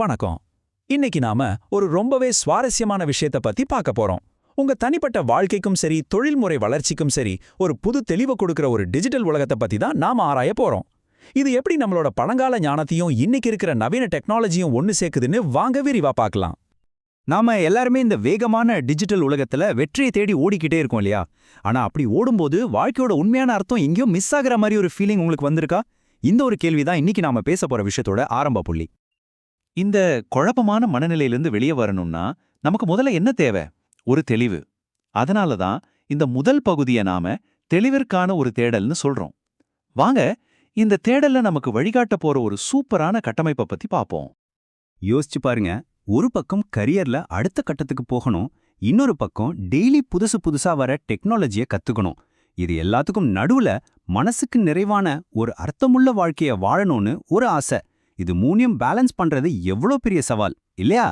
வணக்கம். இன்னைக்கு நாம ஒரு ரொம்பவே சுவாரஸ்யமான விஷயத்த பத்தி பார்க்க போறோம். உங்க தனிப்பட்ட வாழ்க்கைக்கும் சரி தொழில்முறை வளர்ச்சிக்கும் சரி ஒரு புது தெளிவு கொடுக்கிற ஒரு டிஜிட்டல் உலகத்தை பத்தி தான் நாம ஆராய போறோம். இது எப்படி நம்மளோட பழங்கால ஞானத்தையும் இன்னைக்கு இருக்கிற நவீன டெக்னாலஜியும் ஒன்னு சேர்க்குதுன்னு வாங்க விரிவா பார்க்கலாம். நாம எல்லாருமே இந்த வேகமான டிஜிட்டல் உலகத்துல வெற்றியை தேடி ஓடிக்கிட்டே இருக்கோம் இல்லையா? ஆனா அப்படி ஓடும்போது வாழ்க்கையோட உண்மையான அர்த்தம் எங்கேயோ மிஸ் ஆகுற மாதிரி ஒரு ஃபீலிங் உங்களுக்கு வந்திருக்கா? இந்த ஒரு கேள்விதான் இன்னைக்கு நாம பேச போற விஷயத்தோட ஆரம்ப புள்ளி. இந்த குழப்பமான மனநிலையிலிருந்து வெளியே வரணும்னா நமக்கு முதல்ல என்ன தேவை? ஒரு தெளிவு. அதனால தான் இந்த முதல் பகுதியை நாம தெளிவிற்கான ஒரு தேடல்னு சொல்றோம். வாங்க இந்த தேடல்ல நமக்கு வழிகாட்ட போற ஒரு சூப்பரான கட்டமைப்பை பத்தி பார்ப்போம். யோசிச்சு பாருங்க. ஒரு பக்கம் கரியர்ல அடுத்த கட்டத்துக்கு போகணும் இன்னொரு பக்கம் டெய்லி புதுசு புதுசா வர டெக்னாலஜியை கத்துக்கணும். இது எல்லாத்துக்கும் நடுவுல மனசுக்கு நிறைவான ஒரு அர்த்தமுள்ள வாழ்க்கைய வாழணும்னு ஒரு ஆசை. இது மூணையும் பேலன்ஸ் பண்றது எவ்வளோ பெரிய சவால் இல்லையா?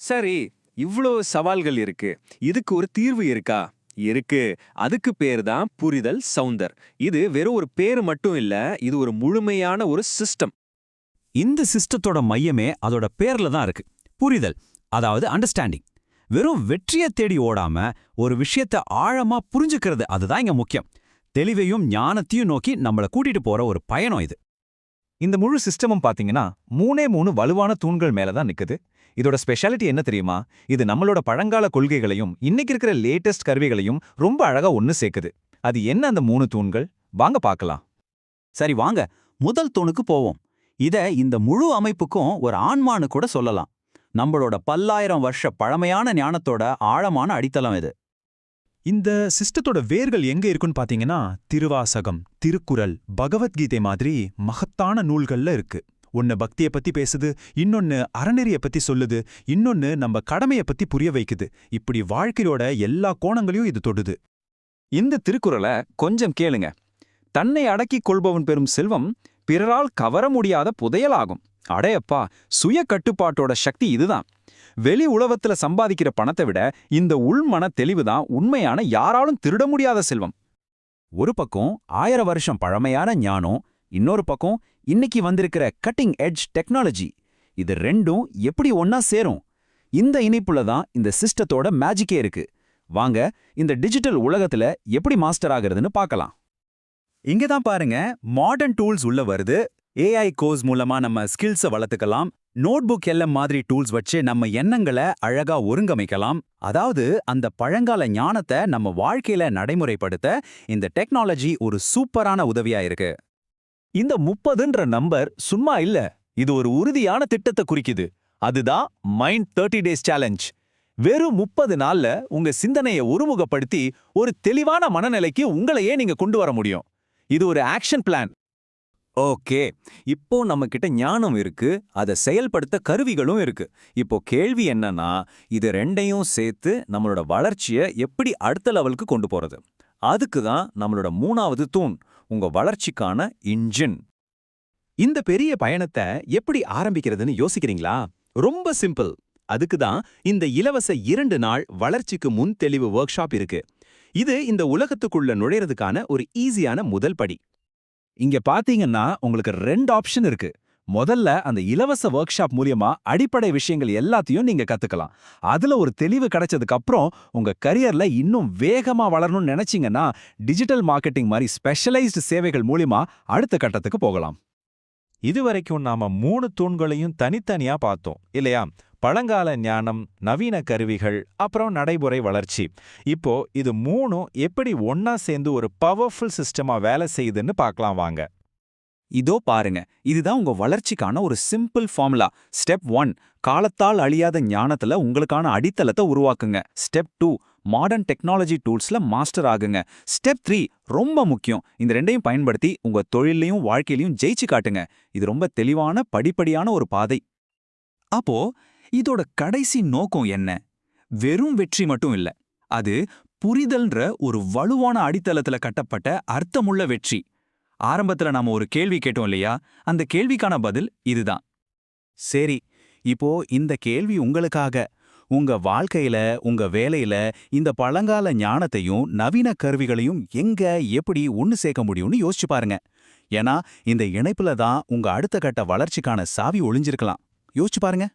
சரி இவ்ளோ சவால்கள் இருக்கு. இதுக்கு ஒரு தீர்வு இருக்கா? இருக்கு. அதுக்கு பேர் தான் புரிதல் சவுந்தர். இது வெறும் ஒரு பேரு மட்டும் இல்ல இது ஒரு முழுமையான ஒரு சிஸ்டம் இந்த சிஸ்டத்தோட மையமே அதோட பேர்ல தான் இருக்கு. புரிதல் அதாவது அண்டர்ஸ்டாண்டிங் வெறும் வெற்றியை தேடி ஓடாம ஒரு விஷயத்த ஆழமா புரிஞ்சுக்கிறது அதுதான் இங்க முக்கியம். தெளிவையும் ஞானத்தையும் நோக்கி நம்மள கூட்டிட்டு போற ஒரு பயணம் இது. இந்த முழு சிஸ்டமும் பாத்தீங்கன்னா மூணே மூணு வலுவான தூண்கள் மேல தான் நிக்குது. இதோட ஸ்பெஷாலிட்டி என்ன தெரியுமா? இது நம்மளோட பழங்கால கொள்கைகளையும் இன்னைக்கு இருக்கிற லேட்டஸ்ட் கருவிகளையும் ரொம்ப அழகா ஒன்னு சேர்க்குது. அது என்ன அந்த மூணு தூண்கள்? வாங்க பார்க்கலாம். சரி வாங்க. முதல் தூணுக்கு போவோம். இத இந்த முழு அமைப்புக்கும் ஒரு ஆன்மான்னு கூட சொல்லலாம். நம்மளோட பல்லாயிரம் வருஷ பழமையான ஞானத்தோட ஆழமான அடித்தளம் இது. இந்த சிஸ்டத்தோட வேர்கள் எங்க இருக்குன்னு பாத்தீங்கன்னா திருவாசகம் திருக்குறள் பகவத்கீதை மாதிரி மகத்தான நூல்கள்ல இருக்கு. ஒன்னு பக்திய பத்தி பேசுது இன்னொன்னு அறநெறிய பத்தி சொல்லுது இன்னொன்னு நம்ம கடமைய பத்தி புரிய வைக்குது. இப்படி வாழ்க்கையோட எல்லா கோணங்களையும் இது தொடுது. இந்த திருக்குறளை கொஞ்சம் கேளுங்க. தன்னை அடக்கிக் கொள்பவன் பெறும் செல்வம் பிறரால் கவர முடியாத புதையலாகும். அடையப்பா சுய கட்டுப்பாட்டோட சக்தி இதுதான். வெளி உலகத்துல சம்பாதிக்கிற பணத்தை விட இந்த உள்மன தெளிவுதான் உண்மையான யாராலும் திருட முடியாத செல்வம். ஒரு பக்கம் ஆயிரம் வருஷம் பழமையான ஞானம் இன்னொரு பக்கம் இன்னைக்கு வந்திருக்கிற கட்டிங் எட்ஜ் டெக்னாலஜி இது ரெண்டும் எப்படி ஒன்னா சேரும்? இந்த இணைப்புல தான் இந்த சிஸ்டத்தோட மேஜிக்கே இருக்கு. வாங்க இந்த டிஜிட்டல் உலகத்துல எப்படி மாஸ்டர் ஆகுறதுன்னு பார்க்கலாம். இங்க தான் பாருங்க மாடர்ன் டூல்ஸ் உள்ள வருது. ஏஐ கோர்ஸ் மூலமா நம்ம ஸ்கில்ஸை வளர்த்துக்கலாம். நோட்புக் எல்லாம் மாதிரி டூல்ஸ் வச்சு நம்ம எண்ணங்களை அழகா ஒருங்கமைக்கலாம். அதாவது அந்த பழங்கால ஞானத்தை நம்ம வாழ்க்கையில நடைமுறைப்படுத்த இந்த டெக்னாலஜி ஒரு சூப்பரான உதவியா இருக்கு. இந்த முப்பதுன்ற நம்பர் சும்மா இல்ல இது ஒரு உறுதியான திட்டத்தை குறிக்குது. அதுதான் மைண்ட் தேர்ட்டி டேஸ் சேலஞ்ச் வெறும் முப்பது நாள்ல உங்க சிந்தனையை ஒருமுகப்படுத்தி ஒரு தெளிவான மனநிலைக்கு உங்களையே நீங்க கொண்டு வர முடியும். இது ஒரு ஆக்ஷன் பிளான் ஓகே இப்போ நம்ம கிட்ட ஞானம் இருக்கு அதை செயல்படுத்த கருவிகளும் இருக்கு. இப்போ கேள்வி என்னன்னா இது ரெண்டையும் சேர்த்து நம்மளோட வளர்ச்சியை எப்படி அடுத்த லெவலுக்கு கொண்டு போறது? அதுக்கு தான் நம்மளோட மூணாவது தூண் உங்க வளர்ச்சிக்கான இன்ஜின் இந்த பெரிய பயணத்தை எப்படி ஆரம்பிக்கிறதுன்னு யோசிக்கிறீங்களா? ரொம்ப சிம்பிள் அதுக்கு தான் இந்த இலவச இரண்டு நாள் வளர்ச்சிக்கு முன் தெளிவு ஒர்க் ஷாப் இருக்கு. இது இந்த உலகத்துக்குள்ள நுழையறதுக்கான ஒரு ஈஸியான முதல் படி. இங்க பாத்தீங்கன்னா உங்களுக்கு ரெண்டு ஆப்ஷன் இருக்கு. முதல்ல அந்த இலவச ஒர்க் ஷாப் மூலியமா அடிப்படை விஷயங்கள் எல்லாத்தையும் நீங்க கத்துக்கலாம். அதுல ஒரு தெளிவு கிடைச்சதுக்கு அப்புறம் உங்க கரியர்ல இன்னும் வேகமா வளரணும்னு நினைச்சீங்கன்னா டிஜிட்டல் மார்க்கெட்டிங் மாதிரி ஸ்பெஷலைஸ்டு சேவைகள் மூலியமா அடுத்த கட்டத்துக்கு போகலாம். இதுவரைக்கும் நாம மூணு தூண்களையும் தனித்தனியா பார்த்தோம் இல்லையா? பழங்கால ஞானம் நவீன கருவிகள் அப்புறம் நடைமுறை வளர்ச்சி. இப்போ இது மூணும் எப்படி ஒன்னா சேர்ந்து ஒரு பவர்ஃபுல் சிஸ்டமா வேலை செய்யுதுன்னு பார்க்கலாம் வாங்க. இதோ பாருங்க இதுதான் உங்க வளர்ச்சிக்கான ஒரு சிம்பிள் ஃபார்முலா ஸ்டெப் ஒன் காலத்தால் அழியாத ஞானத்துல உங்களுக்கான அடித்தளத்தை உருவாக்குங்க. ஸ்டெப் டூ மாடர்ன் டெக்னாலஜி டூல்ஸ்ல மாஸ்டர் ஆகுங்க. ஸ்டெப் த்ரீ ரொம்ப முக்கியம் இந்த ரெண்டையும் பயன்படுத்தி உங்க தொழிலையும் வாழ்க்கையிலையும் ஜெயிச்சு காட்டுங்க. இது ரொம்ப தெளிவான படிப்படியான ஒரு பாதை. அப்போ இதோட கடைசி நோக்கம் என்ன? வெறும் வெற்றி மட்டும் இல்ல. அது புரிதல்ன்ற ஒரு வலுவான அடித்தளத்துல கட்டப்பட்ட அர்த்தமுள்ள வெற்றி. ஆரம்பத்துல நாம ஒரு கேள்வி கேட்டோம் இல்லையா? அந்த கேள்விக்கான பதில் இதுதான். சரி இப்போ இந்த கேள்வி உங்களுக்காக. உங்க வாழ்க்கையில உங்க வேலையில இந்த பழங்கால ஞானத்தையும் நவீன கருவிகளையும் எங்க எப்படி ஒன்னு சேர்க்க முடியும்னு யோசிச்சு பாருங்க. ஏன்னா இந்த இணைப்புல தான் உங்க அடுத்த கட்ட வளர்ச்சிக்கான சாவி ஒளிஞ்சிருக்கலாம். யோசிச்சு பாருங்க.